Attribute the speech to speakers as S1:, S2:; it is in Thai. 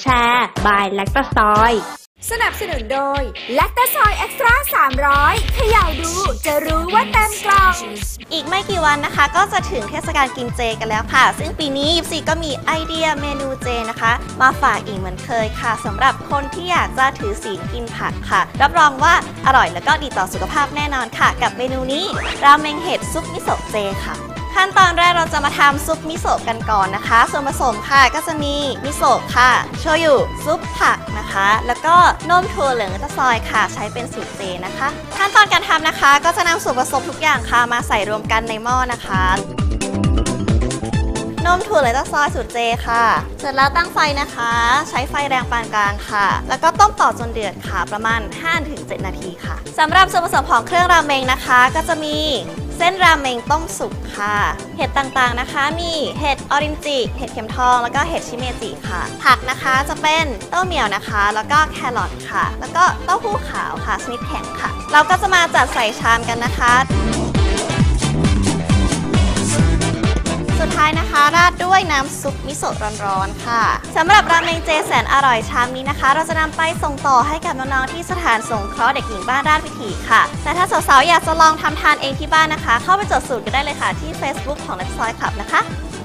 S1: แชร์บายแลคตาซอย
S2: สนับสนุนโดยแลคตาซอยเอ็กซ์ตร้า300เขย่าดูจะรู้ว่าเต็มกล่อง
S3: อีกไม่กี่วันนะคะ ก็จะถึงเทศกาลกินเจกันแล้วค่ะ ซึ่งปีนี้ยิปซีก็มีไอเดียเมนูเจนะคะ มาฝากอีกเหมือนเคยค่ะสำหรับคนที่อยากจะถือศีลกินผักค่ะ รับรองว่าอร่อยแล้วก็ดีต่อสุขภาพแน่นอนค่ะ กับเมนูนี้ราเมงเห็ดซุปมิโซะเจค่ะ ขั้นตอนแรกเราจะมาทำซุปมิโซะกันก่อนนะคะ ส่วนผสมค่ะก็จะมีมิโซะค่ะ โชยุซุปผักนะคะ แล้วก็นมถั่วเหลืองตะซอยค่ะ ใช้เป็นสูตรเจนะคะ ขั้นตอนการทำนะคะ ก็จะนำส่วนผสมทุกอย่างค่ะมาใส่รวมกันในหม้อนะคะนมถั่วเหลืองตะซอยสูตรเจค่ะ เสร็จแล้วตั้งไฟนะคะ ใช้ไฟแรงปานกลางค่ะ แล้วก็ต้มต่อจนเดือดค่ะ ประมาณ 5-7 นาทีค่ะสำหรับส่วนผสมของเครื่องราเมงนะคะ ก็จะมี เส้นราเมงต้มสุกค่ะ เห็ดต่างๆนะคะ มีเห็ดออรินจิเห็ดเข็มทอง แล้วก็เห็ดชิเมจิค่ะ ผักนะคะจะเป็นเต้าเหมียวนะคะ แล้วก็แครอทค่ะ แล้วก็เต้าหู้ขาวค่ะชนิดแข็งค่ะ เราก็จะมาจัดใส่ชามกันนะคะายนะคะ ราดด้วยน้ำซุปมิโซะร้อนๆค่ะสำหรับราเมงเจแสนอร่อยชามนี้นะคะ เราจะนำไปส่งต่อให้กับน้องๆที่สถานสงเคราะห์เด็กหญิงบ้านราชวิถีค่ะ แต่ถ้าสาวๆอยากจะลองทำทานเองที่บ้านนะคะ เข้าไปจดสูตรกันได้เลยค่ะที่ Facebook ของเล็บซอยขับนะคะ